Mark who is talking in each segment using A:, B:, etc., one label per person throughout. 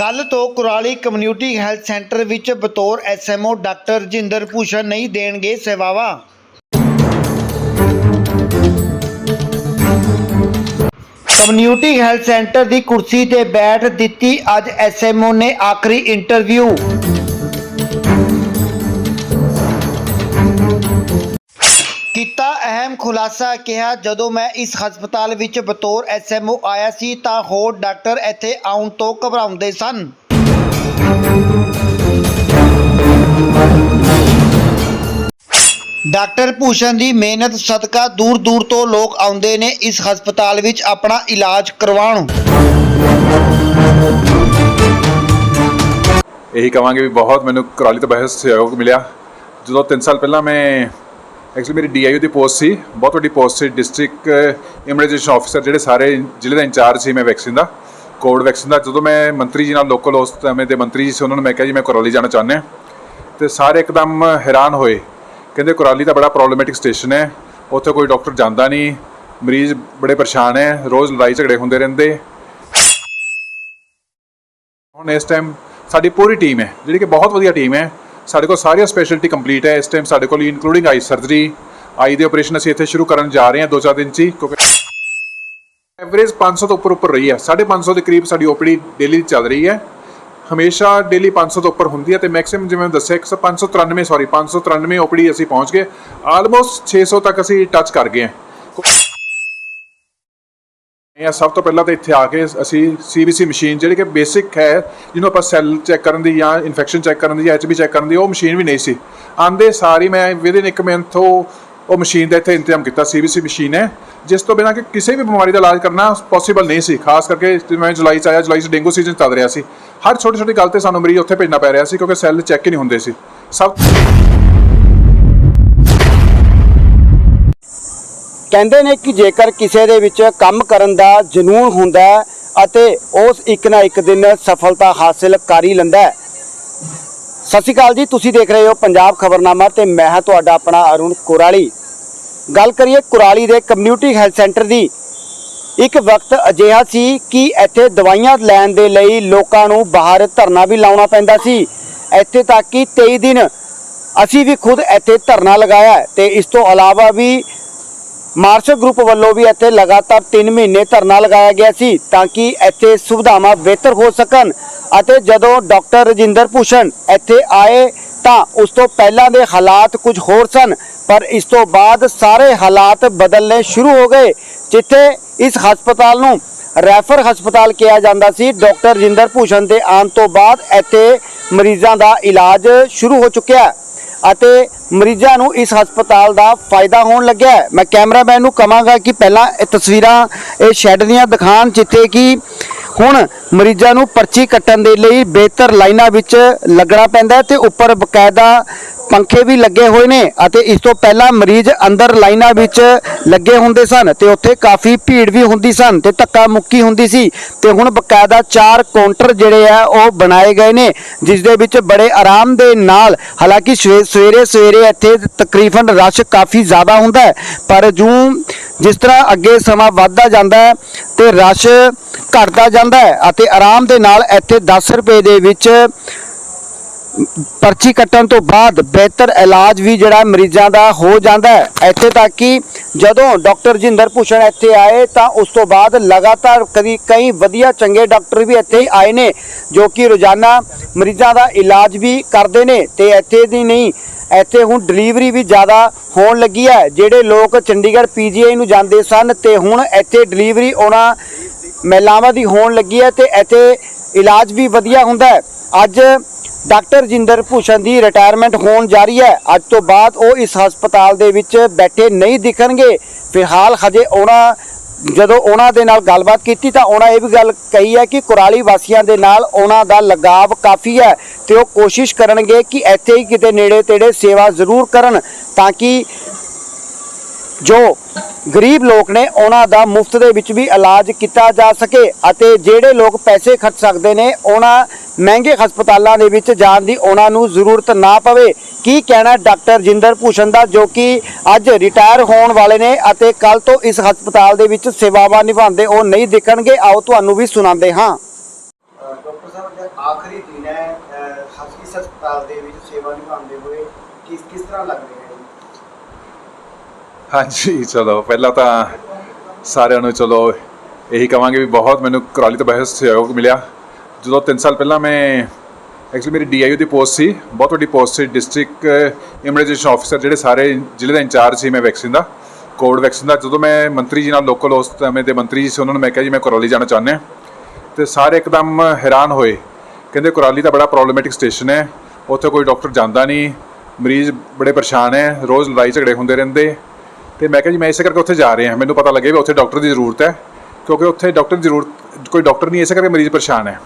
A: ਕੱਲ ਤੋਂ Kurali community health centre ਵਿੱਚ ਬਤੌਰ ਐਸਐਮਓ ਡਾਕਟਰ ਰਜਿੰਦਰ ਭੂਸ਼ਣ ਨਹੀਂ ਦੇਣਗੇ ਸੇਵਾਵਾਂ। ਕਮਿਊਨਿਟੀ ਹੈਲਥ ਸੈਂਟਰ ਦੀ ਕੁਰਸੀ ਤੇ ਬੈਠ ਦਿੱਤੀ ਅੱਜ ਐਸਐਮਓ ਨੇ ਆਖਰੀ ਇੰਟਰਵਿਊ। ਅਹਿਮ ਖੁਲਾਸਾ ਕਿਹਾ, ਜਦੋਂ ਮੈਂ ਇਸ ਹਸਪਤਾਲ ਵਿੱਚ ਬਤੌਰ ਐਸਐਮਓ ਆਇਆ ਸੀ, ਤਾਂ ਹੋਰ ਡਾਕਟਰ ਇੱਥੇ ਆਉਣ ਤੋਂ ਘਬਰਾਉਂਦੇ ਸਨ। ਡਾਕਟਰ ਭੂਸ਼ਣ ਦੀ ਮਿਹਨਤ, ਸਦਕਾ ਦੂਰ ਦੂਰ ਤੋਂ ਲੋਕ ਆਉਂਦੇ ਨੇ ਇਸ ਹਸਪਤਾਲ ਵਿੱਚ ਆਪਣਾ ਇਲਾਜ ਕਰਵਾਉਣ।
B: ਇਹੀ ਕਵਾਂਗੇ ਵੀ ਬਹੁਤ ਮੈਨੂੰ ਕੁਰਾਲੀ ਤੋਂ ਬਹੁਤ ਸਹਿਯੋਗ ਮਿਲਿਆ। ਜਦੋਂ 3 ਸਾਲ ਪਹਿਲਾਂ ਮੈਂ ਐਕਚੁਅਲੀ ਮੇਰੀ ਡੀਆਈਯੂ ਦੀ ਪੋਸਟ ਸੀ, ਬਹੁਤ ਵੱਡੀ ਪੋਸਟ ਸੀ ਡਿਸਟ੍ਰਿਕਟ ਇਮਰਜੈਂਸੀ ਆਫੀਸਰ ਜਿਹੜੇ ਸਾਰੇ ਜ਼ਿਲ੍ਹੇ ਦਾ ਇੰਚਾਰਜ ਸੀ ਮੈਂ ਵੈਕਸੀਨ ਦਾ ਕੋਵਿਡ ਵੈਕਸੀਨ ਦਾ। ਜਦੋਂ ਮੈਂ ਮੰਤਰੀ ਜੀ ਨਾਲ ਲੋਕਲ ਉਸ ਸਮੇਂ ਦੇ ਮੰਤਰੀ ਜੀ ਸੀ, ਉਹਨਾਂ ਨੂੰ ਮੈਂ ਕਿਹਾ ਜੀ, ਮੈਂ ਕੁਰਾਲੀ ਜਾਣਾ ਚਾਹੁੰਦਾ ਹਾਂ। ਤੇ ਸਾਰੇ ਇੱਕਦਮ ਹੈਰਾਨ ਹੋਏ। ਕਹਿੰਦੇ ਕੁਰਾਲੀ ਤਾਂ ਬੜਾ ਪ੍ਰੋਬਲਮੈਟਿਕ ਸਟੇਸ਼ਨ ਹੈ, ਉੱਥੇ ਕੋਈ ਡਾਕਟਰ ਜਾਂਦਾ ਨਹੀਂ, ਮਰੀਜ਼ ਬੜੇ ਪਰੇਸ਼ਾਨ ਹੈ, ਰੋਜ਼ ਲੜਾਈ ਝਗੜੇ ਹੁੰਦੇ ਰਹਿੰਦੇ। ਹੁਣ ਇਸ ਟਾਈਮ ਸਾਡੀ ਪੂਰੀ ਟੀਮ ਹੈ, ਜਿਹੜੀ ਕਿ ਬਹੁਤ ਵਧੀਆ ਟੀਮ ਹੈ। ਸਾਡੇ ਕੋਲ ਸਾਰੀਆਂ ਸਪੈਸ਼ਲਿਟੀ ਕੰਪਲੀਟ ਹੈ। ਇਸ ਟਾਈਮ ਸਾਡੇ ਕੋਲ ਇਨਕਲੂਡਿੰਗ ਆਈ ਸਰਜਰੀ ਆਈ ਦੇ ਆਪਰੇਸ਼ਨ ਅਸੀਂ ਇੱਥੇ ਸ਼ੁਰੂ ਕਰਨ ਜਾ ਰਹੇ ਹਾਂ ਦੋ ਚਾਰ ਦਿਨ 'ਚ ਹੀ, ਕਿਉਂਕਿ ਐਵਰੇਜ 500 ਤੋਂ ਉੱਪਰ ਉੱਪਰ ਰਹੀ ਹੈ। 550 ਦੇ ਕਰੀਬ ਸਾਡੀ ਓਪੀਡੀ ਡੇਲੀ ਚੱਲ ਰਹੀ ਹੈ। ਹਮੇਸ਼ਾ ਡੇਲੀ 500 ਤੋਂ ਉੱਪਰ ਹੁੰਦੀ ਹੈ ਤੇ ਮੈਕਸਿਮਮ ਜਿਵੇਂ ਮੈਂ ਦੱਸਿਆ 193 ਸੌਰੀ 593 ਓਪੀਡੀ ਅਸੀਂ ਪਹੁੰਚ ਗਏ। ਆਲਮੋਸਟ 600 ਤੱਕ ਅਸੀਂ ਟੱਚ ਕਰ ਗਏ ਹਾਂ। ਇਹ ਸਭ ਤੋਂ ਪਹਿਲਾਂ ਤਾਂ ਇੱਥੇ ਆ ਕੇ ਅਸੀਂ ਸੀਬੀਸੀ ਮਸ਼ੀਨ ਜਿਹੜੀ ਕਿ ਬੇਸਿਕ ਹੈ, ਜਿਹਨੂੰ ਆਪਾਂ ਸੈੱਲ ਚੈੱਕ ਕਰਨ ਦੀ ਜਾਂ ਇਨਫੈਕਸ਼ਨ ਚੈੱਕ ਕਰਨ ਦੀ ਜਾਂ ਐਚਬੀ ਚੈੱਕ ਕਰਨ ਦੀ, ਉਹ ਮਸ਼ੀਨ ਵੀ ਨਹੀਂ ਸੀ। ਆਂਦੇ ਸਾਰੀ ਮੈਂ ਵਿਦਿਨ ਇੱਕ ਮਿੰਟ ਤੋਂ ਉਹ ਮਸ਼ੀਨ ਦਾ ਇੱਥੇ ਇੰਤਜ਼ਾਮ ਕੀਤਾ ਸੀਬੀਸੀ ਮਸ਼ੀਨ ਹੈ। ਜਿਸ ਤੋਂ ਬਿਨਾਂ ਕਿ ਕਿਸੇ ਵੀ ਬਿਮਾਰੀ ਦਾ ਇਲਾਜ ਕਰਨਾ ਪੋਸੀਬਲ ਨਹੀਂ ਸੀ, ਖਾਸ ਕਰਕੇ ਜਿਵੇਂ ਜੁਲਾਈ ਚ ਆਇਆ, ਜੁਲਾਈ ਚ ਡੇਂਗੂ ਸੀਜ਼ਨ ਚੱਲ ਰਿਹਾ ਸੀ। ਹਰ ਛੋਟੀ ਛੋਟੀ ਗੱਲ ਤੇ ਸਾਨੂੰ ਮਰੀਜ਼ ਉੱਥੇ ਭੇਜਣਾ ਪੈ ਰਿਹਾ ਸੀ, ਕਿਉਂਕਿ ਸੈੱਲ ਚੈੱਕ ਹੀ ਨਹੀਂ ਹੁੰਦੇ ਸੀ। ਸਭ
C: ਕਹਿੰਦੇ ਨੇ ਕਿ ਜੇਕਰ ਕਿਸੇ ਦੇ ਵਿੱਚ ਕੰਮ ਕਰਨ ਦਾ ਜਨੂਨ ਹੁੰਦਾ ਹੈ ਅਤੇ ਉਸ ਇੱਕ ਨਾ ਇੱਕ ਦਿਨ ਸਫਲਤਾ ਹਾਸਲ ਕਰ ਹੀ ਲੈਂਦਾ ਹੈ। ਸਤਿ ਸ਼੍ਰੀ ਅਕਾਲ ਜੀ, ਤੁਸੀਂ ਦੇਖ ਰਹੇ ਹੋ ਪੰਜਾਬ ਖਬਰਨਾਮਾ ਤੇ ਮੈਂ ਹਾਂ ਤੁਹਾਡਾ ਆਪਣਾ ਅਰੁਣ ਕੁਰਾਲੀ। ਗੱਲ ਕਰੀਏ ਕੁਰਾਲੀ ਦੇ ਕਮਿਊਨਿਟੀ ਹੈਲਥ ਸੈਂਟਰ ਦੀ। ਇੱਕ ਵਕਤ ਅਜਿਹਾ ਸੀ ਕਿ ਇੱਥੇ ਦਵਾਈਆਂ ਲੈਣ ਦੇ ਲਈ ਲੋਕਾਂ ਨੂੰ ਬਾਹਰ ਧਰਨਾ ਵੀ ਲਾਉਣਾ ਪੈਂਦਾ ਸੀ। ਇੱਥੇ ਤੱਕ ਕਿ 23 ਦਿਨ ਅਸੀਂ ਵੀ ਖੁਦ ਇੱਥੇ ਧਰਨਾ ਲਗਾਇਆ ਹੈ ਤੇ ਇਸ ਤੋਂ ਇਲਾਵਾ ਵੀ ਮਾਰਸ਼ਲ ਗਰੁੱਪ ਵੱਲੋਂ ਵੀ ਇੱਥੇ ਲਗਾਤਾਰ 3 ਮਹੀਨੇ ਧਰਨਾ ਲਗਾਇਆ ਗਿਆ ਸੀ ਤਾਂ ਕਿ ਇੱਥੇ ਸੁਵਿਧਾਵਾਂ ਬਿਹਤਰ ਹੋ ਸਕਣ ਅਤੇ ਜਦੋਂ ਡਾਕਟਰ ਰਜਿੰਦਰ ਭੂਸ਼ਣ ਇੱਥੇ ਆਏ ਤਾਂ ਉਸ ਤੋਂ ਪਹਿਲਾਂ ਦੇ ਹਾਲਾਤ ਕੁਝ ਹੋਰ ਸਨ, ਪਰ ਇਸ ਤੋਂ ਬਾਅਦ ਸਾਰੇ ਹਾਲਾਤ ਬਦਲਨੇ ਸ਼ੁਰੂ ਹੋ ਗਏ, ਜਿੱਥੇ ਇਸ ਹਸਪਤਾਲ ਨੂੰ ਰੈਫਰ ਹਸਪਤਾਲ ਕਿਹਾ ਜਾਂਦਾ ਸੀ। ਡਾਕਟਰ ਰਜਿੰਦਰ ਭੂਸ਼ਣ ਦੇ ਆਉਣ ਤੋਂ ਬਾਅਦ ਇੱਥੇ ਮਰੀਜ਼ਾਂ ਦਾ ਇਲਾਜ ਸ਼ੁਰੂ ਹੋ ਚੁੱਕਿਆ। ਅਤੇ ਮਰੀਜ਼ਾਂ ਨੂੰ ਇਸ ਹਸਪਤਾਲ ਦਾ ਫਾਇਦਾ ਹੋਣ ਲੱਗਿਆ ਮੈਂ ਕੈਮਰਾਮੈਨ ਨੂੰ ਕਹਾਂਗਾ ਕਿ ਪਹਿਲਾਂ ਇਹ ਤਸਵੀਰਾਂ, ਇਹ ਸ਼ੈੱਡ ਦੀਆਂ ਦਿਖਾਣ ਜਿੱਥੇ ਕਿ ਹੁਣ ਮਰੀਜ਼ਾਂ ਨੂੰ ਪਰਚੀ ਕੱਟਣ ਦੇ ਲਈ ਬਿਹਤਰ ਲਾਈਨਾਂ ਵਿੱਚ ਲੱਗਣਾ ਪੈਂਦਾ ਹੈ ਤੇ ਉੱਪਰ ਬਕਾਇਦਾ ਪੰਖੇ ਵੀ ਲੱਗੇ ਹੋਏ ਨੇ ਅਤੇ ਇਸ ਤੋਂ ਪਹਿਲਾਂ ਮਰੀਜ਼ ਅੰਦਰ ਲਾਈਨਾਂ ਵਿੱਚ ਲੱਗੇ ਹੁੰਦੇ ਸਨ ਤੇ ਉੱਥੇ ਕਾਫੀ ਭੀੜ ਵੀ ਹੁੰਦੀ ਸਨ ਤੇ ਧੱਕਾ ਮੁੱਕੀ ਹੁੰਦੀ ਸੀ ਤੇ ਹੁਣ ਬਕਾਇਦਾ ਚਾਰ ਕਾਊਂਟਰ ਜਿਹੜੇ ਆ ਉਹ ਬਣਾਏ ਗਏ ਨੇ, ਜਿਸ ਦੇ ਵਿੱਚ ਬੜੇ ਆਰਾਮ ਦੇ ਨਾਲ ਹਾਲਾਂਕਿ ਸਵੇ- ਸਵੇਰੇ ਸਵੇਰੇ ਇੱਥੇ ਤਕਰੀਬਨ ਰਸ਼ ਕਾਫੀ ਜ਼ਿਆਦਾ ਹੁੰਦਾ ਹੈ, ਪਰ ਜੂ ਜਿਸ ਤਰ੍ਹਾਂ ਅੱਗੇ ਸਮਾਂ ਵੱਧਦਾ ਜਾਂਦਾ ਹੈ ਤੇ ਰਸ਼ ਘਟਦਾ ਜਾਂਦਾ ਹੈ ਅਤੇ ਆਰਾਮ ਦੇ ਨਾਲ ਇੱਥੇ 10 ਰੁਪਏ ਦੇ ਵਿੱਚ ਪਰਚੀ ਕੱਟਣ ਤੋਂ ਬਾਅਦ ਬਿਹਤਰ ਇਲਾਜ ਵੀ ਜਿਹੜਾ ਮਰੀਜ਼ਾਂ ਦਾ ਹੋ ਜਾਂਦਾ ਹੈ। ਇੱਥੇ ਤੱਕ ਕਿ ਜਦੋਂ ਡਾਕਟਰ ਜਿੰਦਰ ਭੂਸ਼ਣ ਇੱਥੇ ਆਏ ਤਾਂ ਉਸ ਤੋਂ ਬਾਅਦ ਲਗਾਤਾਰ ਕਦੀ ਕਈ ਵਧੀਆ ਚੰਗੇ ਡਾਕਟਰ ਵੀ ਇੱਥੇ ਆਏ ਨੇ, ਜੋ ਕਿ ਰੋਜ਼ਾਨਾ ਮਰੀਜ਼ਾਂ ਦਾ ਇਲਾਜ ਵੀ ਕਰਦੇ ਨੇ ਤੇ ਇੱਥੇ ਦੀ ਨਹੀਂ, ਇੱਥੇ ਹੁਣ ਡਿਲੀਵਰੀ ਵੀ ਜ਼ਿਆਦਾ ਹੋਣ ਲੱਗੀ ਹੈ। ਜਿਹੜੇ ਲੋਕ ਚੰਡੀਗੜ੍ਹ ਪੀਜੀਆਈ ਨੂੰ ਜਾਂਦੇ ਸਨ ਤੇ ਹੁਣ ਇੱਥੇ ਡਿਲੀਵਰੀ ਉਹਨਾਂ ਮਹਿਲਾਵਾਂ ਦੀ ਹੋਣ ਲੱਗੀ ਹੈ ਤੇ ਇੱਥੇ ਇਲਾਜ ਵੀ ਵਧੀਆ ਹੁੰਦਾ ਹੈ। ਅੱਜ ਡਾਕਟਰ ਜਿੰਦਰ ਭੂਸ਼ਣ ਦੀ ਰਿਟਾਇਰਮੈਂਟ ਹੋਣ ਜਾ ਰਹੀ ਹੈ। ਅੱਜ ਤੋਂ ਬਾਅਦ ਉਹ ਇਸ ਹਸਪਤਾਲ ਦੇ ਵਿੱਚ ਬੈਠੇ ਨਹੀਂ ਦਿਖਣਗੇ। ਫਿਲਹਾਲ ਹਜੇ ਉਹਨਾਂ, ਜਦੋਂ ਉਹਨਾਂ ਦੇ ਨਾਲ ਗੱਲਬਾਤ ਕੀਤੀ ਤਾਂ ਉਹਨਾਂ ਇਹ ਵੀ ਗੱਲ ਕਹੀ ਹੈ ਕਿ ਕੁਰਾਲੀ ਵਾਸੀਆਂ ਦੇ ਨਾਲ ਉਹਨਾਂ ਦਾ ਲਗਾਵ ਕਾਫੀ ਹੈ ਤੇ ਉਹ ਕੋਸ਼ਿਸ਼ ਕਰਨਗੇ ਕਿ ਇੱਥੇ ਹੀ ਕਿਤੇ ਨੇੜੇ ਤੇੜੇ ਸੇਵਾ ਜ਼ਰੂਰ ਕਰਨ ਤਾਂ ਕਿ ਜੋ ਗਰੀਬ ਲੋਕ ਨੇ, ਉਹਨਾਂ ਦਾ ਮੁਫਤ ਦੇ ਵਿੱਚ ਵੀ ਇਲਾਜ ਕੀਤਾ ਜਾ ਸਕੇ ਅਤੇ ਜਿਹੜੇ ਲੋਕ ਪੈਸੇ ਖਰਚ ਸਕਦੇ ਨੇ, ਉਹਨਾਂ ਮਹਿੰਗੇ ਹਸਪਤਾਲਾਂ ਦੇ ਵਿੱਚ ਜਾਣ ਦੀ ਉਹਨਾਂ ਨੂੰ ਜ਼ਰੂਰਤ ਨਾ ਪਵੇ। ਕੀ ਕਹਿਣਾ ਡਾਕਟਰ ਜਿੰਦਰ ਭੂਸ਼ਣ ਦਾ, ਜੋ ਕਿ ਅੱਜ ਰਿਟਾਇਰ ਹੋਣ ਵਾਲੇ ਨੇ ਅਤੇ ਕੱਲ ਤੋਂ ਇਸ ਹਸਪਤਾਲ ਦੇ ਵਿੱਚ ਸੇਵਾਵਾਂ ਨਿਭਾਉਂਦੇ ਉਹ ਨਹੀਂ ਦਿਖਣਗੇ? ਆਓ ਤੁਹਾਨੂੰ ਵੀ ਸੁਣਾਉਂਦੇ ਹਾਂ।
A: ਡਾਕਟਰ ਸਾਹਿਬ ਆਖਰੀ ਦਿਨ ਹੈ ਹਸਪੀਸ ਹਸਪਤਾਲ ਦੇ ਵਿੱਚ ਸੇਵਾ ਨਿਭਾਉਂਦੇ ਹੋਏ ਕਿਸ ਕਿਸ ਤਰ੍ਹਾਂ ਲੱਗ ਰਿਹਾ
B: ਹਾਂਜੀ, ਚਲੋ, ਪਹਿਲਾਂ ਤਾਂ ਸਾਰਿਆਂ ਨੂੰ ਚਲੋ ਇਹੀ ਕਹਾਂਗੇ ਵੀ ਬਹੁਤ ਮੈਨੂੰ ਕੁਰਾਲੀ ਤੋਂ ਬਹੁਤ ਸਹਿਯੋਗ ਮਿਲਿਆ। ਜਦੋਂ 3 ਸਾਲ ਪਹਿਲਾਂ ਮੈਂ ਐਕਚੁਅਲੀ ਮੇਰੀ ਡੀਆਈਓ ਦੀ ਪੋਸਟ ਸੀ, ਬਹੁਤ ਵੱਡੀ ਪੋਸਟ ਸੀ ਡਿਸਟ੍ਰਿਕਟ ਇਮਰਜੈਂਸੀ ਆਫੀਸਰ ਜਿਹੜੇ ਸਾਰੇ ਜ਼ਿਲ੍ਹੇ ਦਾ ਇੰਚਾਰਜ ਸੀ ਮੈਂ ਵੈਕਸੀਨ ਦਾ ਕੋਵਿਡ ਵੈਕਸੀਨ ਦਾ। ਜਦੋਂ ਮੈਂ ਮੰਤਰੀ ਜੀ ਨਾਲ ਲੋਕਲ ਉਸ ਸਮੇਂ ਦੇ ਮੰਤਰੀ ਜੀ ਸੀ, ਉਹਨਾਂ ਨੂੰ ਮੈਂ ਕਿਹਾ ਜੀ ਮੈਂ ਕੁਰਾਲੀ ਜਾਣਾ ਚਾਹੁੰਦਾ ਤੇ ਸਾਰੇ ਇੱਕਦਮ ਹੈਰਾਨ ਹੋਏ। ਕਹਿੰਦੇ ਕੁਰਾਲੀ ਦਾ ਬੜਾ ਪ੍ਰੋਬਲਮੈਟਿਕ ਸਟੇਸ਼ਨ ਹੈ, ਉੱਥੇ ਕੋਈ ਡਾਕਟਰ ਜਾਂਦਾ ਨਹੀਂ, ਮਰੀਜ਼ ਬੜੇ ਪਰੇਸ਼ਾਨ ਹੈ, ਰੋਜ਼ ਲੜਾਈ ਝਗੜੇ ਹੁੰਦੇ ਰਹਿੰਦੇ। ਤੇ ਮੈਂ ਕਿਹਾ ਜੀ, ਮੈਂ ਇਸੇ ਕਰਕੇ ਉੱਥੇ ਜਾ ਰਿਹਾ ਮੈਨੂੰ ਪਤਾ ਲੱਗੇ ਵੀ ਉੱਥੇ ਡਾਕਟਰ ਦੀ ਜ਼ਰੂਰਤ ਹੈ, ਕਿਉਂਕਿ ਉੱਥੇ ਡਾਕਟਰ ਦੀ ਜ਼ਰੂਰਤ, ਕੋਈ ਡਾਕਟਰ ਨਹੀਂ, ਇਸੇ ਕਰਕੇ ਮਰੀਜ਼ ਪਰੇਸ਼ਾਨ ਹੈ।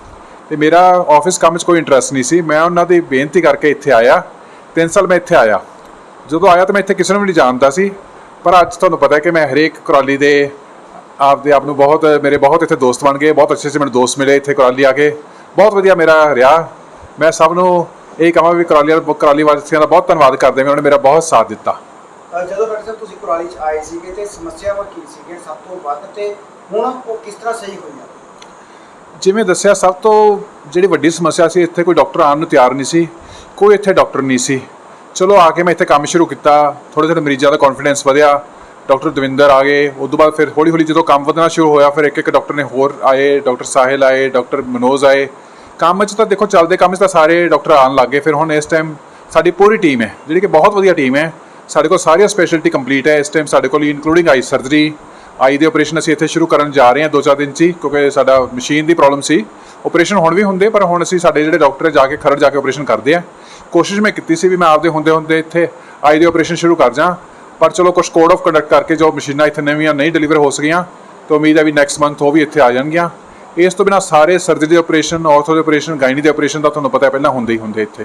B: ਤੇ ਮੇਰਾ ਆਫਿਸ ਕੰਮ 'ਚ ਕੋਈ ਇੰਟਰਸਟ ਨਹੀਂ ਸੀ। ਮੈਂ ਉਹਨਾਂ ਦੀ ਬੇਨਤੀ ਕਰਕੇ ਇੱਥੇ ਆਇਆ। 3 ਸਾਲ ਮੈਂ ਇੱਥੇ ਆਇਆ। ਜਦੋਂ ਆਇਆ ਤਾਂ ਮੈਂ ਇੱਥੇ ਕਿਸੇ ਨੂੰ ਵੀ ਨਹੀਂ ਜਾਣਦਾ ਸੀ। ਪਰ ਅੱਜ ਤੁਹਾਨੂੰ ਪਤਾ ਹੈ ਕਿ ਮੈਂ ਹਰੇਕ ਕੁਰਾਲੀ ਦੇ ਆਪਦੇ ਆਪ ਨੂੰ ਬਹੁਤ, ਮੇਰੇ ਬਹੁਤ ਇੱਥੇ ਦੋਸਤ ਬਣ ਗਏ। ਬਹੁਤ ਅੱਛੇ ਅੱਛੇ ਮੈਨੂੰ ਦੋਸਤ ਮਿਲੇ ਇੱਥੇ ਕੁਰਾਲੀ ਆ ਕੇ। ਬਹੁਤ ਵਧੀਆ ਮੇਰਾ ਰਿਹਾ। ਮੈਂ ਸਭ ਨੂੰ ਇਹ ਕਹਾਂ ਵੀ ਕੁਰਾਲੀ ਵਾਲੇ ਕੁਰਾਲੀ ਵਾਸੀਆਂ ਦਾ ਬਹੁਤ ਧੰਨਵਾਦ ਕਰਦੇ ਹਾਂ। ਉਹਨਾਂ ਨੇ ਮੇਰਾ ਬਹੁਤ ਸਾਥ ਦਿੱਤਾ।
A: ਜਦੋਂ ਕੁਰਾਲੀ ਚ ਆਏ ਸੀਗੇ ਤੇ ਸਮੱਸਿਆਵਾਂ ਕੀ ਸੀਗੀਆਂ ਸਭ ਤੋਂ ਵੱਧ ਤੇ ਹੁਣ ਉਹ ਕਿਸ ਤਰ੍ਹਾਂ ਸਹੀ ਹੋਈਆਂ?
B: ਜਿਵੇਂ ਦੱਸਿਆ, ਸਭ ਤੋਂ ਜਿਹੜੀ ਵੱਡੀ ਸਮੱਸਿਆ ਸੀ, ਇੱਥੇ ਕੋਈ ਡਾਕਟਰ ਆਉਣ ਨੂੰ ਤਿਆਰ ਨਹੀਂ ਸੀ, ਕੋਈ ਇੱਥੇ ਡਾਕਟਰ ਨਹੀਂ ਸੀ। ਚਲੋ, ਆ ਕੇ ਮੈਂ ਇੱਥੇ ਕੰਮ ਸ਼ੁਰੂ ਕੀਤਾ ਥੋੜੇ ਥੋੜੇ ਮਰੀਜ਼ਾਂ ਦਾ ਕੌਨਫੀਡੈਂਸ ਵਧਿਆ, ਡਾਕਟਰ ਦਵਿੰਦਰ ਆ ਗਏ ਉਸ ਤੋਂ ਬਾਅਦ ਫਿਰ ਹੌਲੀ ਹੌਲੀ ਜਦੋਂ ਕੰਮ ਵਧਣਾ ਸ਼ੁਰੂ ਹੋਇਆ, ਫਿਰ ਇੱਕ ਇੱਕ ਡਾਕਟਰ ਨੇ ਹੋਰ ਆਏ, ਡਾਕਟਰ ਸਾਹਿਲ ਆਏ, ਡਾਕਟਰ ਮਨੋਜ ਆਏ। ਕੰਮ 'ਚ ਤਾਂ ਦੇਖੋ, ਚੱਲਦੇ ਕੰਮ 'ਚ ਤਾਂ ਸਾਰੇ ਡਾਕਟਰ ਆਉਣ ਲੱਗ ਗਏ, ਫਿਰ ਹੁਣ ਇਸ ਟਾਈਮ ਸਾਡੀ ਪੂਰੀ ਟੀਮ ਹੈ, ਜਿਹੜੀ ਕਿ ਬਹੁਤ ਵਧੀਆ ਟੀਮ ਹੈ। ਸਾਡੇ ਕੋਲ ਸਾਰੀਆਂ ਸਪੈਸ਼ਲਿਟੀ ਕੰਪਲੀਟ ਹੈ। ਇਸ ਟਾਈਮ ਸਾਡੇ ਕੋਲ ਇਨਕਲੂਡਿੰਗ ਆਈ ਸਰਜਰੀ ਆਈ ਦੇ ਆਪਰੇਸ਼ਨ ਅਸੀਂ ਇੱਥੇ ਸ਼ੁਰੂ ਕਰਨ ਜਾ ਰਹੇ ਹਾਂ ਦੋ ਚਾਰ ਦਿਨ 'ਚ ਹੀ, ਕਿਉਂਕਿ ਸਾਡਾ ਮਸ਼ੀਨ ਦੀ ਪ੍ਰੋਬਲਮ ਸੀ। ਆਪਰੇਸ਼ਨ ਹੁਣ ਵੀ ਹੁੰਦੇ, ਪਰ ਹੁਣ ਅਸੀਂ ਸਾਡੇ ਜਿਹੜੇ ਡਾਕਟਰ ਹੈ ਜਾ ਕੇ ਖਰੜ ਜਾ ਕੇ ਆਪਰੇਸ਼ਨ ਕਰਦੇ ਆ ਕੋਸ਼ਿਸ਼ ਮੈਂ ਕੀਤੀ ਸੀ ਵੀ ਮੈਂ ਆਪਦੇ ਹੁੰਦੇ ਹੁੰਦੇ ਇੱਥੇ ਆਈ ਦੇ ਆਪਰੇਸ਼ਨ ਸ਼ੁਰੂ ਕਰ ਜਾਂ, ਪਰ ਚਲੋ ਕੁਝ ਕੋਡ ਆਫ ਕੰਡਕਟ ਕਰਕੇ ਜੋ ਮਸ਼ੀਨਾਂ ਇੱਥੇ ਨਵੀਆਂ ਨਹੀਂ ਡਿਲੀਵਰ ਹੋ ਸਕੀਆਂ, ਤਾਂ ਉਮੀਦ ਹੈ ਵੀ ਨੈਕਸਟ ਮੰਥ ਉਹ ਵੀ ਇੱਥੇ ਆ ਜਾਣਗੀਆਂ। ਇਸ ਤੋਂ ਬਿਨਾ ਸਾਰੇ ਸਰਜਰੀ ਦੇ ਆਪਰੇਸ਼ਨ ਆਰਥੋ ਦੇ ਆਪਰੇਸ਼ਨ ਗਾਇਨੀ ਦੇ ਆਪਰੇਸ਼ਨ ਦਾ ਤੁਹਾਨੂੰ ਪਤਾ ਹੈ, ਪਹਿਲਾਂ ਹੁੰਦੇ ਹੀ ਹੁੰਦੇ ਇੱਥੇ।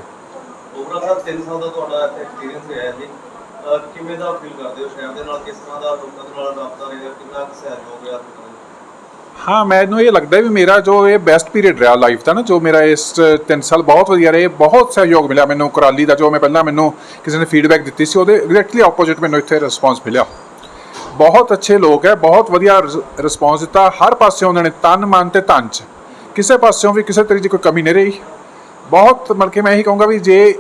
D: ਓਵਰਆਲ 3 ਸਾਲ ਦਾ ਤੁਹਾਡਾ ਇੱਥੇ ਐਕਸਪੀਰੀਅੰਸ ਰਿਹਾ ਜੀ ਅਹ ਕਿਵੇਂ ਦਾ ਫੀਲ ਕਰਦੇ ਹੋ? ਸ਼ਹਿਰ ਦੇ ਨਾਲ ਕਿਸ ਤਰ੍ਹਾਂ ਦਾ ਲੋਕਾਂ ਦੇ ਨਾਲ ਰਾਬਤਾ ਰਿਹਾ ਕਿੰਨਾ ਕੁ ਸਹਿਯੋਗ ਰਿਹਾ ਲੋਕਾਂ ਦਾ?
B: ਹਾਂ, ਮੈਨੂੰ ਇਹ ਲੱਗਦਾ ਵੀ ਮੇਰਾ ਜੋ ਇਹ ਬੈਸਟ ਪੀਰੀਅਡ ਰਿਹਾ ਲਾਈਫ ਦਾ ਨਾ, ਜੋ ਮੇਰਾ ਇਸ 3 ਸਾਲ ਬਹੁਤ ਵਧੀਆ ਰਹੇ, ਬਹੁਤ ਸਹਿਯੋਗ ਮਿਲਿਆ ਮੈਨੂੰ ਕੁਰਾਲੀ ਦਾ, ਜੋ ਮੈਂ ਪਹਿਲਾਂ ਮੈਨੂੰ ਕਿਸੇ ਨੇ ਫੀਡਬੈਕ ਦਿੱਤੀ ਸੀ, ਉਹਦੇ ਐਗਜ਼ੈਕਟਲੀ ਆਪੋਜ਼ਿਟ ਮੈਨੂੰ ਇੱਥੇ ਰਿਸਪੌਂਸ ਮਿਲਿਆ। ਬਹੁਤ ਅੱਛੇ ਲੋਕ ਹੈ, ਬਹੁਤ ਵਧੀਆ ਰਿਸਪੌਂਸ ਦਿੱਤਾ। ਹਰ ਪਾਸੇ ਉਹਨਾਂ ਨੇ ਤਨ, ਮਨ ਤੇ ਧਨ ਚ। ਕਿਸੇ ਪਾਸਿਓਂ ਵੀ ਕਿਸੇ ਤਰੀਕੇ ਦੀ ਕੋਈ ਕਮੀ ਨਹੀਂ ਰਹੀ। ਬਹੁਤ ਮਤਲਬ ਕਿ ਮੈਂ ਇਹੀ ਕਹੂੰਗਾ ਵੀ ਜੇ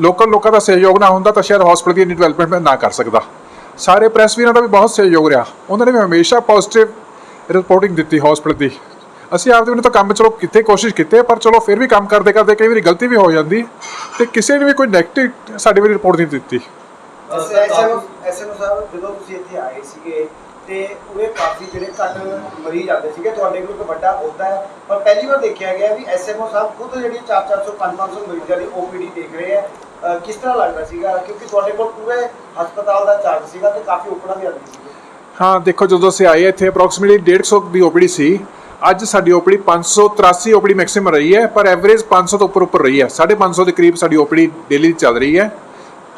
B: ਲੋਕਲ ਲੋਕਾਂ ਦਾ ਸਹਿਯੋਗ ਨਾ ਹੁੰਦਾ ਤਾਂ ਸ਼ਾਇਦ ਹਸਪੀਟਲ ਦੀ ਡਿਵੈਲਪਮੈਂਟ ਮੈਂ ਨਾ ਕਰ ਸਕਦਾ। ਸਾਰੇ ਪ੍ਰੈਸ ਵੀਰਾਂ ਦਾ ਵੀ ਬਹੁਤ ਸਹਿਯੋਗ ਰਿਹਾ। ਉਹਨਾਂ ਨੇ ਵੀ ਹਮੇਸ਼ਾ ਪੋਜ਼ਿਟਿਵ ਰਿਪੋਰਟਿੰਗ ਦਿੱਤੀ ਹਸਪੀਟਲ ਦੀ। ਅਸੀਂ ਆਪਦੇ ਵੱਲੋਂ ਤਾਂ ਕੰਮ ਚਲੋ ਕਿਤੇ ਕੋਸ਼ਿਸ਼ ਕੀਤੇ ਪਰ ਚਲੋ ਫਿਰ ਵੀ ਕੰਮ ਕਰਦੇ ਕਰਦੇ ਕਈ ਵਾਰੀ ਗਲਤੀ ਵੀ ਹੋ ਜਾਂਦੀ ਤੇ ਕਿਸੇ ਨੇ ਵੀ ਕੋਈ ਨੈਗੇਟਿਵ ਸਾਡੇ ਵੱਲ ਰਿਪੋਰਟ ਨਹੀਂ ਦਿੱਤੀ।
A: ਐਸਐਮਓ ਸਾਹਿਬ ਜਦੋਂ ਤੁਸੀਂ ਇੱਥੇ ਆਏ ਸੀਗੇ ਤੇ ਉਹਦੇ ਕਾਫੀ ਜਿਹੜੇ ਘੱਟ ਮਰੀਜ਼ ਆਉਂਦੇ ਸੀਗੇ, ਤੁਹਾਡੇ ਕੋਲ ਇੱਕ ਵੱਡਾ ਅਹੁਦਾ ਹੈ। ਪਰ ਪਹਿਲੀ ਵਾਰ ਦੇਖਿਆ ਗਿਆ ਵੀ ਐਸਐਮਓ ਸਾਹਿਬ ਖੁਦ ਜਿਹੜੀ 4-400 500 ਮਰੀਜ਼ਾਂ ਦੀ ਓਪੀਡੀ ਦੇਖ ਰਹੇ ਆ ਕਿਸ ਤਰ੍ਹਾਂ ਲੱਗਦਾ ਸੀਗਾ? ਕਿਉਂਕਿ ਤੁਹਾਡੇ ਕੋਲ ਪੂਰੇ ਹਸਪਤਾਲ ਦਾ ਚਾਰਜ ਸੀਗਾ ਤੇ ਕਾਫੀ ਓਪੀਆਂ ਵੀ ਆਉਂਦੀ ਸੀ
B: ਹਾਂ, ਦੇਖੋ ਜਦੋਂ ਅਸੀਂ ਆਏ ਇੱਥੇ ਅਪਰੋਕਸੀਮੇਟਲੀ 150 ਦੀ ਓਪੀਡੀ ਸੀ। ਅੱਜ ਸਾਡੀ ਓਪੀਡੀ 583 ਓਪੀਡੀ ਮੈਕਸਿਮਮ ਰਹੀ ਹੈ, ਪਰ ਐਵਰੇਜ 500 ਤੋਂ ਉੱਪਰ ਉੱਪਰ ਰਹੀ ਹੈ। 550 ਦੇ ਕਰੀਬ ਸਾਡੀ ਓਪੀਡੀ ਡੇਲੀ ਚੱਲ ਰਹੀ ਹੈ।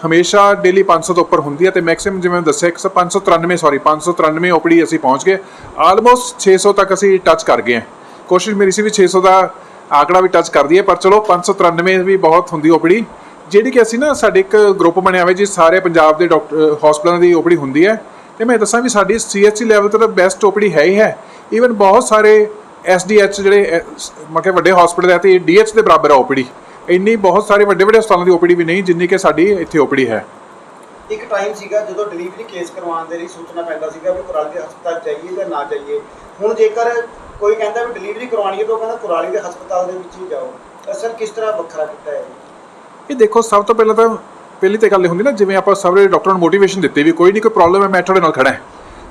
B: ਹਮੇਸ਼ਾ ਡੇਲੀ 500 ਤੋਂ ਉੱਪਰ ਹੁੰਦੀ ਹੈ ਤੇ ਮੈਕਸਿਮਮ ਜਿਵੇਂ ਦੱਸਿਆ 100 593 ਸੌਰੀ 593 ਓਪੀਡੀ ਅਸੀਂ ਪਹੁੰਚ ਗਏ। ਆਲਮੋਸਟ 600 ਤੱਕ ਅਸੀਂ ਟੱਚ ਕਰ ਗਏ ਹਾਂ। ਕੋਸ਼ਿਸ਼ ਮੇਰੀ ਸੀ ਵੀ 600 ਦਾ ਆંકੜਾ ਵੀ ਟੱਚ ਕਰ ਦਈਏ, ਪਰ ਚਲੋ 593 ਵੀ ਬਹੁਤ ਹੁੰਦੀ ਓਪੀਡੀ। ਜਿਹੜੀ ਕਿ ਅਸੀਂ ਨਾ ਸਾਡੇ ਇੱਕ ਗਰੁੱਪ ਬਣਿਆ ਹੋਇਆ ਜੀ, ਸਾਰੇ ਪੰਜਾਬ ਦੇ ਡਾਕਟਰ ਹਸਪਤਾਲਾਂ ਦੀ ਓਪੀਡੀ ਹੁੰਦੀ ਹੈ। ਤੇ ਮੈਂ ਦੱਸਾਂ ਵੀ ਸਾਡੀ ਸੀਐਚਸੀ ਲੈਵਲ ਤੇ ਤਾਂ ਬੈਸਟ ਓਪੀਡੀ ਹੈ ਹੀ ਹੈ। ਈਵਨ ਬਹੁਤ ਸਾਰੇ ਐਸਡੀਐਚ ਜਿਹੜੇ ਮਤਲਬ ਕਿਹਾ ਵੱਡੇ ਹਸਪਤਾਲ ਹੈ ਤੇ ਡੀਐਚ ਦੇ ਬਰਾਬਰ ਹੈ ਓਪੀਡੀ। ਇੰਨੀ ਬਹੁਤ ਸਾਰੇ ਵੱਡੇ ਵੱਡੇ ਹਸਪਤਾਲਾਂ ਦੀ ਓਪੀਡੀ ਵੀ ਨਹੀਂ ਜਿੰਨੀ ਕਿ ਸਾਡੀ ਇੱਥੇ ਓਪੀਡੀ ਹੈ।
A: ਇੱਕ ਟਾਈਮ ਸੀਗਾ ਜਦੋਂ ਡਿਲੀਵਰੀ ਕੇਸ ਕਰਵਾਉਣ ਦੇ ਲਈ ਸੋਚਣਾ ਪੈਂਦਾ ਸੀਗਾ ਵੀ ਕੁਰਾਲੀ ਦੇ ਹਸਪਤਾਲ ਜਾਈਏ ਜਾਂ ਨਾ ਜਾਈਏ। ਹੁਣ ਜੇਕਰ ਕੋਈ ਕਹਿੰਦਾ ਵੀ ਡਿਲੀਵਰੀ ਕਰਵਾਉਣੀ ਹੈ ਤਾਂ ਉਹ ਕਹਿੰਦਾ ਕੁਰਾਲੀ ਦੇ ਹਸਪਤਾਲ ਦੇ ਵਿੱਚ ਹੀ ਜਾਓ। ਤਾਂ ਸਰ ਕਿਸ ਤਰ੍ਹਾਂ ਵੱਖਰਾ ਕੀਤਾ ਹੈ?
B: ਇਹ ਦੇਖੋ ਸਭ ਤੋਂ ਪਹਿਲਾਂ ਤਾਂ ਪਹਿਲੀ ਤੇ ਗੱਲ ਇਹ ਹੁੰਦੀ ਨਾ ਜਿਵੇਂ ਆਪਾਂ ਸਾਰੇ ਡਾਕਟਰਾਂ ਨੂੰ ਮੋਟੀਵੇਸ਼ਨ ਦਿੱਤੀ ਵੀ ਕੋਈ ਨਹੀਂ ਕੋਈ ਪ੍ਰੋਬਲਮ ਹੈ ਮੈਂ ਤੁਹਾਡੇ ਨਾਲ ਖੜਾ ਹਾਂ।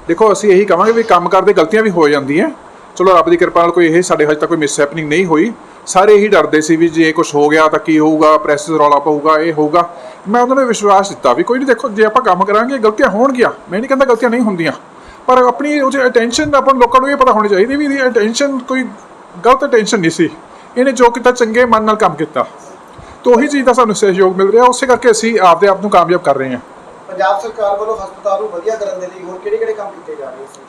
B: ਦੇਖੋ ਅਸੀਂ ਇਹੀ ਕਹਾਂਗੇ ਵੀ ਕੰਮ ਕਰਦੇ ਗਲਤੀਆਂ ਵੀ ਹੋ ਜਾਂਦੀਆਂ। ਚਲੋ ਰੱਬ ਦੀ ਕਿਰਪਾ ਨਾਲ ਕੋਈ ਇਹ ਸਾਡੇ ਹਜੇ ਤੱਕ ਕੋਈ ਮਿਸ ਹੈਪਨਿੰਗ ਨਹੀਂ ਹੋਈ। ਸਾਰੇ ਇਹੀ ਡਰਦੇ ਸੀ ਵੀ ਜੇ ਕੁਝ ਹੋ ਗਿਆ ਤਾਂ ਕੀ ਹੋਊਗਾ ਪ੍ਰੈਸ ਰੌਲਾ ਪਊਗਾ, ਇਹ ਹੋਊਗਾ। ਮੈਂ ਉਹਨਾਂ ਨੂੰ ਵਿਸ਼ਵਾਸ ਦਿੱਤਾ ਵੀ ਕੋਈ ਨਹੀਂ ਦੇਖੋ, ਜੇ ਆਪਾਂ ਕੰਮ ਕਰਾਂਗੇ, ਗਲਤੀਆਂ ਹੋਣਗੀਆਂ ਮੈਂ ਨਹੀਂ ਕਹਿੰਦਾ ਗਲਤੀਆਂ ਨਹੀਂ ਹੁੰਦੀਆਂ। ਪਰ ਆਪਣੀ ਉਹ ਅਟੈਂਸ਼ਨ ਆਪਾਂ ਲੋਕਾਂ ਨੂੰ ਇਹ ਪਤਾ ਹੋਣੀ ਚਾਹੀਦੀ ਵੀ ਇਹਦੀ ਅਟੈਂਸ਼ਨ ਕੋਈ ਗਲਤ ਅਟੈਂਸ਼ਨ ਨਹੀਂ ਸੀ। ਇਹਨੇ ਜੋ ਕੀਤਾ, ਚੰਗੇ ਮਨ ਨਾਲ ਕੰਮ ਕੀਤਾ। ਤਾਂ ਉਹੀ ਚੀਜ਼ ਦਾ ਸਾਨੂੰ ਸਹਿਯੋਗ ਮਿਲ ਰਿਹਾ। ਉਸੇ ਕਰਕੇ ਅਸੀਂ ਆਪਦੇ ਆਪ ਨੂੰ ਕਾਮਯਾਬ ਕਰ ਰਹੇ ਹਾਂ।
A: ਪੰਜਾਬ ਸਰਕਾਰ ਵੱਲੋਂ ਹਸਪਤਾਲ ਨੂੰ ਵਧੀਆ ਕਰਨ ਦੇ ਲਈ ਹੋਰ ਕਿਹੜੇ ਕਿਹੜੇ ਕੰਮ ਕੀਤੇ ਜਾ ਰਹੇ ਸੀ?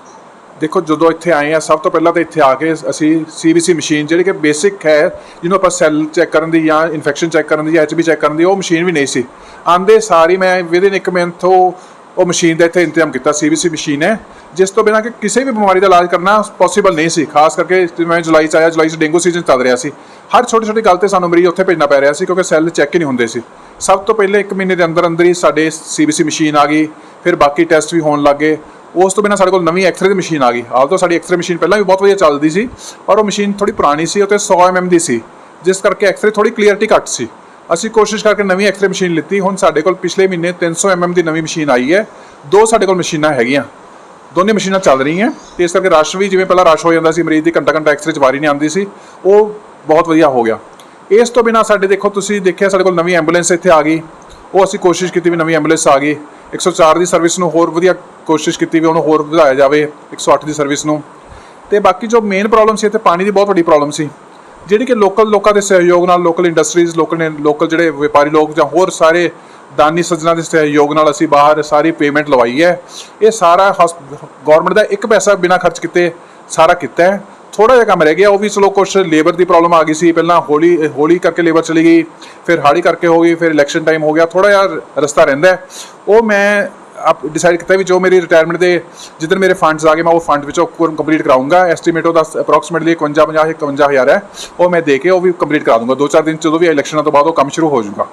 B: ਦੇਖੋ, ਜਦੋਂ ਇੱਥੇ ਆਏ ਆ ਸਭ ਤੋਂ ਪਹਿਲਾਂ ਤਾਂ ਇੱਥੇ ਆ ਕੇ ਅਸੀਂ ਸੀਬੀਸੀ ਮਸ਼ੀਨ ਜਿਹੜੀ ਕਿ ਬੇਸਿਕ ਹੈ, ਜਿਹਨੂੰ ਆਪਾਂ ਸੈੱਲ ਚੈੱਕ ਕਰਨ ਦੀ ਜਾਂ ਇਨਫੈਕਸ਼ਨ ਚੈੱਕ ਕਰਨ ਦੀ ਜਾਂ ਐਚਬੀ ਚੈੱਕ ਕਰਨ ਦੀ, ਉਹ ਮਸ਼ੀਨ ਵੀ ਨਹੀਂ ਸੀ। ਆਂਦੇ ਸਾਰੀ ਮੈਂ ਵਿਦਿਨ ਇੱਕ ਮਿੰਟ ਉਹ ਉਹ ਮਸ਼ੀਨ ਦਾ ਇੱਥੇ ਇੰਤਜ਼ਾਮ ਕੀਤਾ ਸੀਬੀਸੀ ਮਸ਼ੀਨ ਹੈ। ਜਿਸ ਤੋਂ ਬਿਨਾਂ ਕਿ ਕਿਸੇ ਵੀ ਬਿਮਾਰੀ ਦਾ ਇਲਾਜ ਕਰਨਾ ਪੋਸੀਬਲ ਨਹੀਂ ਸੀ, ਖਾਸ ਕਰਕੇ ਮੈਂ ਜੁਲਾਈ ਚ ਆਇਆ, ਜੁਲਾਈ ਚ ਡੇਂਗੂ ਸੀਜ਼ਨ ਚੱਲ ਰਿਹਾ ਸੀ। ਹਰ ਛੋਟੀ ਛੋਟੀ ਗੱਲ ਤੇ ਸਾਨੂੰ ਮਰੀਜ਼ ਉੱਥੇ ਭੇਜਣਾ ਪੈ ਰਿਹਾ ਸੀ, ਕਿਉਂਕਿ ਸੈੱਲ ਚੈੱਕ ਹੀ ਨਹੀਂ ਹੁੰਦੇ ਸੀ। ਸਭ ਤੋਂ ਪਹਿਲੇ 1 ਮਹੀਨੇ ਦੇ ਅੰਦਰ ਅੰਦਰ ਹੀ ਸਾਡੇ ਸੀਬੀਸੀ ਮਸ਼ੀਨ ਆ ਗਈ, ਫਿਰ ਬਾਕੀ ਟੈਸਟ ਵੀ ਹੋਣ ਲੱਗੇ ਉਸ ਤੋਂ ਬਿਨਾਂ ਸਾਡੇ ਕੋਲ ਨਵੀਂ ਐਕਸ-ਰੇ ਦੀ ਮਸ਼ੀਨ ਆ ਗਈ। ਹਾਲ ਤੋਂ ਸਾਡੀ ਐਕਸ-ਰੇ ਮਸ਼ੀਨ ਪਹਿਲਾਂ ਵੀ ਬਹੁਤ ਵਧੀਆ ਚੱਲਦੀ ਸੀ, ਪਰ ਉਹ ਮਸ਼ੀਨ ਥੋੜੀ ਪੁਰਾਣੀ ਸੀ ਅਤੇ ਤੇ 100 mm ਦੀ ਸੀ, ਜਿਸ ਕਰਕੇ ਐਕਸ-ਰੇ ਥੋੜੀ ਕਲੀਅਰਟੀ ਘੱਟ ਸੀ। ਅਸੀਂ ਕੋਸ਼ਿਸ਼ ਕਰਕੇ ਨਵੀਂ ਐਕਸ-ਰੇ ਮਸ਼ੀਨ ਲਿੱਤੀ। ਹੁਣ ਸਾਡੇ ਕੋਲ ਪਿਛਲੇ ਮਹੀਨੇ 300 mm ਦੀ ਨਵੀਂ ਮਸ਼ੀਨ ਆਈ ਹੈ। ਦੋ ਸਾਡੇ ਕੋਲ ਮਸ਼ੀਨਾਂ ਹੈਗੀਆਂ। ਦੋਨੇ ਮਸ਼ੀਨਾਂ ਚੱਲ ਰਹੀਆਂ। ਤੇ ਇਸ ਕਰਕੇ ਰਸ਼ ਵੀ ਜਿਵੇਂ ਪਹਿਲਾਂ ਰਸ਼ ਹੋ ਜਾਂਦਾ ਸੀ, ਮਰੀਜ਼ ਦੀ ਘੰਟਾ ਘੰਟਾ ਐਕਸ-ਰੇ ਚ ਵਾਰੀ ਨਹੀਂ ਆਉਂਦੀ ਸੀ, ਉਹ ਬਹੁਤ ਵਧੀਆ ਹੋ ਗਿਆ। ਇਸ ਤੋਂ ਬਿਨਾ ਸਾਡੇ ਦੇਖੋ, ਤੁਸੀਂ ਦੇਖਿਆ ਸਾਡੇ ਕੋਲ ਨਵੀਂ ਐਂਬੂਲੈਂਸ ਇੱਥੇ ਆ ਗਈ। ਉਹ ਅਸੀਂ ਕੋਸ਼ਿਸ਼ ਕੀਤੀ ਵੀ ਨਵੀਂ ਐਂਬੂਲੈਂਸ ਆ ਗਈ। 104 ਦੀ ਸਰਵਿਸ ਨੂੰ ਹੋਰ ਵਧੀਆ ਕੋਸ਼ਿਸ਼ ਕੀਤੀ ਵੀ ਉਹਨੂੰ ਹੋਰ ਵਧਾਇਆ ਜਾਵੇ 108 ਦੀ ਸਰਵਿਸ ਨੂੰ। ਤੇ ਬਾਕੀ ਜੋ ਮੇਨ ਪ੍ਰੋਬਲਮ ਸੀ, ਇੱਥੇ ਪਾਣੀ ਦੀ ਬਹੁਤ ਵੱਡੀ ਪ੍ਰੋਬਲਮ ਸੀ। ਜਿਹੜੀ ਕਿ ਲੋਕਲ ਲੋਕਾਂ ਦੇ ਸਹਿਯੋਗ ਨਾਲ ਲੋਕਲ ਇੰਡਸਟਰੀਜ਼ ਲੋਕਲ ਨੇ ਲੋਕਲ ਜਿਹੜੇ ਵਪਾਰੀ ਲੋਕ ਜਾਂ ਹੋਰ ਸਾਰੇ ਦਾਨੀ ਸੱਜਣਾ ਦੇ ਸਹਿਯੋਗ ਨਾਲ ਅਸੀਂ ਬਾਹਰ ਸਾਰੀ ਪੇਮੈਂਟ ਲਵਾਈ ਹੈ। ਇਹ ਸਾਰਾ ਗਵਰਨਮੈਂਟ ਦਾ ਇੱਕ ਪੈਸਾ ਬਿਨਾ ਖਰਚ ਕੀਤੇ ਸਾਰਾ ਕੀਤਾ ਹੈ। ਥੋੜਾ ਜਿਹਾ ਕੰਮ ਰਹਿ ਗਿਆ, ਉਹ ਵੀ ਚਲੋ ਕੁਛ ਲੇਬਰ ਦੀ ਪ੍ਰੋਬਲਮ ਆ ਗਈ ਸੀ। ਪਹਿਲਾਂ ਹੋਲੀ ਹੋਲੀ ਕਰਕੇ ਲੇਬਰ ਚਲੀ ਗਈ, ਫਿਰ ਹਾੜੀ ਕਰਕੇ ਹੋ ਗਈ, ਫਿਰ ਇਲੈਕਸ਼ਨ ਟਾਈਮ ਹੋ ਗਿਆ ਥੋੜਾ ਜਿਹਾ ਰਸਤਾ ਰਹਿੰਦਾ ਹੈ। ਉਹ ਮੈਂ ਆਪ ਡਿਸਾਈਡ ਕੀਤਾ ਵੀ ਜੋ ਮੇਰੀ ਰਿਟਾਇਰਮੈਂਟ ਦੇ ਜਿੱਦਣ ਮੇਰੇ ਫੰਡਸ ਆ ਗਏ, ਮੈਂ ਉਹ ਫੰਡ ਵਿੱਚੋਂ ਕੰਪਲੀਟ ਕਰਾਉਂਗਾ ਐਸਟੀਮੇਟ ਉਹਦਾ ਅਪਰੋਕਸੀਮੇਟਲੀ 51 50 51000 ਹੈ। ਉਹ ਮੈਂ ਦੇ ਕੇ ਉਹ ਵੀ ਕੰਪਲੀਟ ਕਰਾ ਦੂੰਗਾ। ਦੋ ਚਾਰ ਦਿਨ 'ਚ ਜਦੋਂ ਵੀ ਇਲੈਕਸ਼ਨਾਂ ਤੋਂ ਬਾਅਦ ਉਹ ਕੰਮ ਸ਼ੁਰੂ ਹੋ ਜਾਊਗਾ।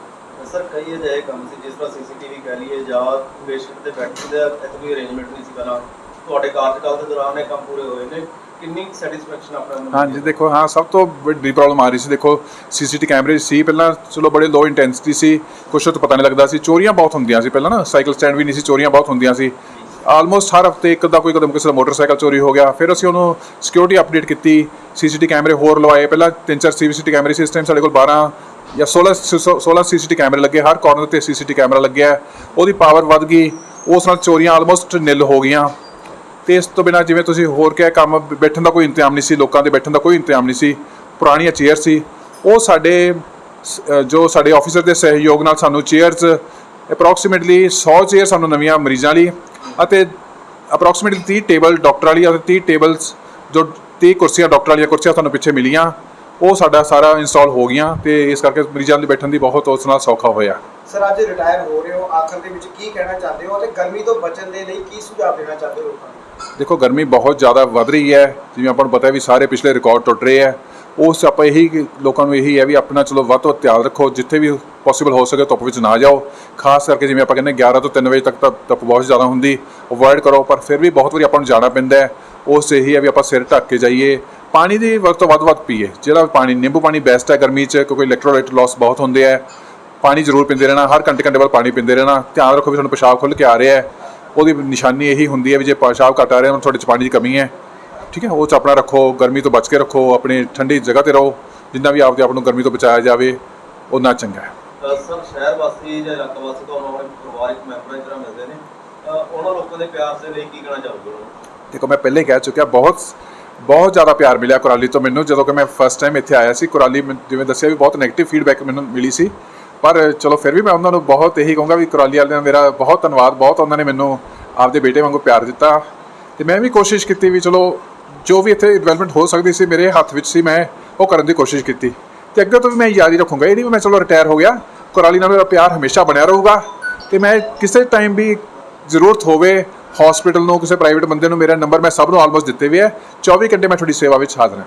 D: ਸਰ, ਕਈ ਅਜਿਹੇ ਕੰਮ ਸੀ ਜਿਸ ਤਰ੍ਹਾਂ ਸੀਸੀਟੀਵੀ ਕਹਿ ਲਈਏ ਜਾਂ ਪੇਸ਼ੈਂਟ ਦੇ ਬੈਠਣ ਦਾ ਇੱਥੇ ਕੋਈ ਅਰੇਂਜਮੈਂਟ ਨਹੀਂ ਸੀ ਪਹਿਲਾਂ। ਤੁਹਾਡੇ ਕਾਰਜਕਾਲ ਦੇ ਦੌਰਾਨ ਇਹ ਕੰਮ ਪੂਰੇ ਹੋਏ ਨੇ। ਕਿੰਨੀ ਸੈਟੀਸਫੈਕਸ਼ਨ ਆਪਣਾ
B: ਹਾਂਜੀ ਦੇਖੋ ਹਾਂ ਸਭ ਤੋਂ ਵੱਡੀ ਪ੍ਰੋਬਲਮ ਆ ਰਹੀ ਸੀ ਦੇਖੋ ਸੀਸੀਟੀ ਕੈਮਰੇ ਸੀ ਪਹਿਲਾਂ ਚਲੋ ਬੜੇ ਲੋ ਇੰਟੈਂਸਿਟੀ ਸੀ ਕੁਛ ਤੋਂ ਪਤਾ ਨਹੀਂ ਲੱਗਦਾ ਸੀ ਚੋਰੀਆਂ ਬਹੁਤ ਹੁੰਦੀਆਂ ਸੀ ਪਹਿਲਾਂ ਨਾ ਸਾਈਕਲ ਸਟੈਂਡ ਵੀ ਨਹੀਂ ਸੀ ਚੋਰੀਆਂ ਬਹੁਤ ਹੁੰਦੀਆਂ ਸੀ ਆਲਮੋਸਟ ਹਰ ਹਫ਼ਤੇ ਇੱਕ ਦਾ ਕੋਈ ਕਦਮ ਕਿਸੇ ਦਾ ਮੋਟਰਸਾਈਕਲ ਚੋਰੀ ਹੋ ਗਿਆ ਫਿਰ ਅਸੀਂ ਉਹਨੂੰ ਸਿਕਿਉਰਿਟੀ ਅਪਡੇਟ ਕੀਤੀ ਸੀਸੀਟੀ ਕੈਮਰੇ ਹੋਰ ਲਵਾਏ ਪਹਿਲਾਂ ਤਿੰਨ ਚਾਰ ਸੀਸੀਟੀ ਕੈਮਰੇ ਸੀ ਇਸ ਟਾਈਮ ਸਾਡੇ ਕੋਲ 12 ਜਾਂ 16 16 ਸੀਸੀਟੀ ਕੈਮਰੇ ਲੱਗੇ ਹਰ ਕਾਰਨਰ ਤੇ ਸੀਸੀਟੀ ਕੈਮਰਾ ਲੱਗਿਆ। ਉਹਦੀ ਪਾਵਰ ਵੱਧ ਗਈ ਉਸ ਨਾਲ ਚੋਰੀਆਂ ਆਲਮੋਸਟ ਨਿਲ ਹੋ ਗਈਆਂ ਤੇ ਇਸ ਤੋਂ ਬਿਨਾ ਜਿਵੇਂ ਤੁਸੀਂ ਹੋਰ ਕਿਹਾ, ਕੰਮ ਬੈਠਣ ਦਾ ਕੋਈ ਇੰਤਜ਼ਾਮ ਨਹੀਂ ਸੀ, ਲੋਕਾਂ ਦੇ ਬੈਠਣ ਦਾ ਕੋਈ ਇੰਤਜ਼ਾਮ ਨਹੀਂ ਸੀ, ਪੁਰਾਣੀਆਂ ਚੇਅਰ ਸੀ। ਉਹ ਸਾਡੇ ਜੋ ਸਾਡੇ ਆਫੀਸਰ ਦੇ ਸਹਿਯੋਗ ਨਾਲ ਸਾਨੂੰ ਚੇਅਰਸ ਅਪਰੋਕਸੀਮੇਟਲੀ 100 ਚੇਅਰ ਸਾਨੂੰ ਨਵੀਆਂ ਮਰੀਜ਼ਾਂ ਲਈ ਅਤੇ ਅਪਰੋਕਸੀਮੇਟਲੀ 30 ਟੇਬਲ ਡਾਕਟਰਾਂ ਲਈ ਅਤੇ 30 ਟੇਬਲਸ ਜੋ 30 ਕੁਰਸੀਆਂ ਡਾਕਟਰਾਂ ਵਾਲੀਆਂ ਕੁਰਸੀਆਂ ਤੁਹਾਨੂੰ ਪਿੱਛੇ ਮਿਲੀਆਂ। ਉਹ ਸਾਡਾ ਸਾਰਾ ਇੰਸਟਾਲ ਹੋ ਗਈਆਂ ਤੇ ਇਸ ਕਰਕੇ ਮਰੀਜ਼ਾਂ ਦੇ ਬੈਠਣ ਦੀ ਬਹੁਤ ਉਸ ਨਾਲ ਸੌਖਾ ਹੋਇਆ।
A: ਸਰ ਅੱਜ ਰਿਟਾਇਰ ਹੋ ਰਹੇ ਹੋ। ਆਖਰ ਦੇ ਵਿੱਚ ਕੀ ਕਹਿਣਾ ਚਾਹੁੰਦੇ ਹੋ ਤੇ ਗਰਮੀ ਤੋਂ ਬਚਣ ਦੇ ਲਈ ਕੀ ਸੁਝਾਅ ਦੇਣਾ ਚਾਹੁੰਦੇ ਹੋ ਲੋਕਾਂ ਨੂੰ?
B: ਦੇਖੋ, ਗਰਮੀ ਬਹੁਤ ਜ਼ਿਆਦਾ ਵੱਧ ਰਹੀ ਹੈ। ਜਿਵੇਂ ਆਪਾਂ ਨੂੰ ਪਤਾ ਵੀ ਸਾਰੇ ਪਿਛਲੇ ਰਿਕਾਰਡ ਟੁੱਟ ਰਹੇ ਹੈ। ਉਸ 'ਚ ਆਪਾਂ ਇਹੀ ਲੋਕਾਂ ਨੂੰ ਇਹੀ ਹੈ ਵੀ ਆਪਣਾ ਚਲੋ ਵੱਧ ਤੋਂ ਵੱਧ ਧਿਆਨ ਰੱਖੋ। ਜਿੱਥੇ ਵੀ ਪੋਸੀਬਲ ਹੋ ਸਕੇ ਧੁੱਪ ਵਿੱਚ ਨਾ ਜਾਓ। ਖਾਸ ਕਰਕੇ ਜਿਵੇਂ ਆਪਾਂ ਕਹਿੰਦੇ 11 ਤੋਂ 3 ਵਜੇ ਤੱਕ ਤਾਂ ਧੁੱਪ ਬਹੁਤ ਜ਼ਿਆਦਾ ਹੁੰਦੀ। ਅਵੋਇਡ ਕਰੋ, ਪਰ ਫਿਰ ਵੀ ਬਹੁਤ ਵਾਰੀ ਆਪਾਂ ਨੂੰ ਜਾਣਾ ਪੈਂਦਾ ਹੈ। ਉਸ 'ਚ ਇਹੀ ਹੈ ਵੀ ਆਪਾਂ ਸਿਰ ਢੱਕ ਕੇ ਜਾਈਏ। ਪਾਣੀ ਦੀ ਵਰਤੋਂ ਵੱਧ ਵੱਧ ਪੀਏ। ਜਿਹੜਾ ਪਾਣੀ, ਨਿੰਬੂ ਪਾਣੀ ਬੈਸਟ ਹੈ ਗਰਮੀ 'ਚ, ਕਿਉਂਕਿ ਇਲੈਕਟ੍ਰੋਲਾਈਟ ਲਾਸ ਬਹੁਤ ਹੁੰਦੇ ਹੈ। ਪਾਣੀ ਜ਼ਰੂਰ ਪੀਂਦੇ ਰਹਿਣਾ, ਹਰ ਘੰਟੇ ਘੰਟੇ ਬਾਅਦ ਪਾਣੀ ਪੀਂਦੇ ਰਹਿਣਾ। ਧਿਆਨ ਰੱਖੋ ਵੀ ਤੁਹਾਨੂੰ ਪਿਸ਼ਾਬ ਖੁੱਲ੍ਹ ਕੇ ਆ ਰਿਹਾ ਹੈ। ਉਹਦੀ ਨਿਸ਼ਾਨੀ ਇਹੀ ਹੁੰਦੀ ਹੈ ਵੀ ਜੇ ਪਿਸ਼ਾਬ ਘੱਟ ਆ ਰਿਹਾ ਤੁਹਾਡੇ 'ਚ ਪਾਣੀ ਦੀ ਕਮੀ ਹੈ। ਠੀਕ ਹੈ? ਉਹ 'ਚ ਆਪਣਾ ਰੱਖੋ ਗਰਮੀ ਤੋਂ ਬਚ ਕੇ ਰੱਖੋ ਆਪਣੀ ਠੰਡੀ ਜਗ੍ਹਾ ਤੇ ਰਹੋ। ਜਿੰਨਾ ਵੀ ਆਪਦੇ ਆਪ ਨੂੰ ਗਰਮੀ ਤੋਂ ਬਚਾਇਆ ਜਾਵੇ ਉਨਾ ਚੰਗਾ ਹੈ।
D: ਸਰ ਸ਼ਹਿਰ ਵਾਸੀ ਜਾਂ ਇਲਾਕਾ ਵਾਸੀ ਤੁਹਾਨੂੰ ਆਪਣੇ ਪਰਿਵਾਰਕ ਮੈਂਬਰਾਂ ਦੀ ਤਰ੍ਹਾਂ ਮਿਲਦੇ ਨੇ। ਅਹ ਉਹਨਾਂ ਲੋਕਾਂ ਦੇ ਪਿਆਰ ਦੇ ਲਈ ਕੀ ਕਹਿਣਾ ਚਾਹੋਗੇ? ਉਹਨਾਂ ਨੂੰ
B: ਦੇਖੋ ਮੈਂ ਪਹਿਲੇ ਕਹਿ ਚੁੱਕਿਆ ਬਹੁਤ ਬਹੁਤ ਜ਼ਿਆਦਾ ਪਿਆਰ ਮਿਲਿਆ ਕੁਰਾਲੀ ਤੋਂ ਮੈਨੂੰ ਜਦੋਂ ਕਿ ਮੈਂ ਫਸਟ ਟਾਈਮ ਇੱਥੇ ਆਇਆ ਸੀ। ਕੁਰਾਲੀ ਜਿਵੇਂ ਦੱਸਿਆ ਵੀ ਬਹੁਤ 네ਗੇਟਿਵ ਫੀਡਬੈਕ ਮੈਨੂੰ ਮਿਲੀ ਸੀ। ਪਰ ਚਲੋ ਫਿਰ ਵੀ ਮੈਂ ਉਹਨਾਂ ਨੂੰ ਬਹੁਤ ਇਹੀ ਕਹੂੰਗਾ ਵੀ ਕੁਰਾਲੀ ਵਾਲਿਆਂ ਦਾ ਮੇਰਾ ਬਹੁਤ ਧੰਨਵਾਦ, ਬਹੁਤ ਉਹਨਾਂ ਨੇ ਮੈਨੂੰ ਆਪਦੇ ਬੇਟੇ ਵਾਂਗੂ ਪਿਆਰ ਦਿੱਤਾ। ਤੇ ਮੈਂ ਵੀ ਕੋਸ਼ਿਸ਼ ਕੀਤੀ ਵੀ ਚਲੋ ਜੋ ਵੀ ਇੱਥੇ ਡਿਵੈਲਪਮੈਂਟ ਹੋ ਸਕਦੀ ਸੀ, ਮੇਰੇ ਹੱਥ ਵਿੱਚ ਸੀ, ਮੈਂ ਉਹ ਕਰਨ ਦੀ ਕੋਸ਼ਿਸ਼ ਕੀਤੀ। ਤੇ ਅੱਗੇ ਤੋਂ ਵੀ ਮੈਂ ਯਾਦ ਹੀ ਰੱਖੂੰਗਾ, ਇਹ ਨਹੀਂ ਵੀ ਮੈਂ ਚਲੋ ਰਿਟਾਇਰ ਹੋ ਗਿਆ, ਕੁਰਾਲੀ ਨਾਲ ਮੇਰਾ ਪਿਆਰ ਹਮੇਸ਼ਾ ਬਣਿਆ ਰਹੂਗਾ। ਤੇ ਮੈਂ ਕਿਸੇ ਟਾਈਮ ਵੀ ਜ਼ਰੂਰਤ ਹੋਵੇ ਹਸਪੀਟਲ ਨੂੰ, ਕਿਸੇ ਪ੍ਰਾਈਵੇਟ ਬੰਦੇ ਨੂੰ ਮੇਰਾ ਨੰਬਰ ਮੈਂ ਸਭ ਨੂੰ ਆਲਮੋਸਟ ਦਿੱਤੇ ਹੋਏ ਹੈ। 24 ਘੰਟੇ ਮੈਂ ਤੁਹਾਡੀ ਸੇਵਾ ਵਿੱਚ ਹਾਜ਼ਰ ਹਾਂ।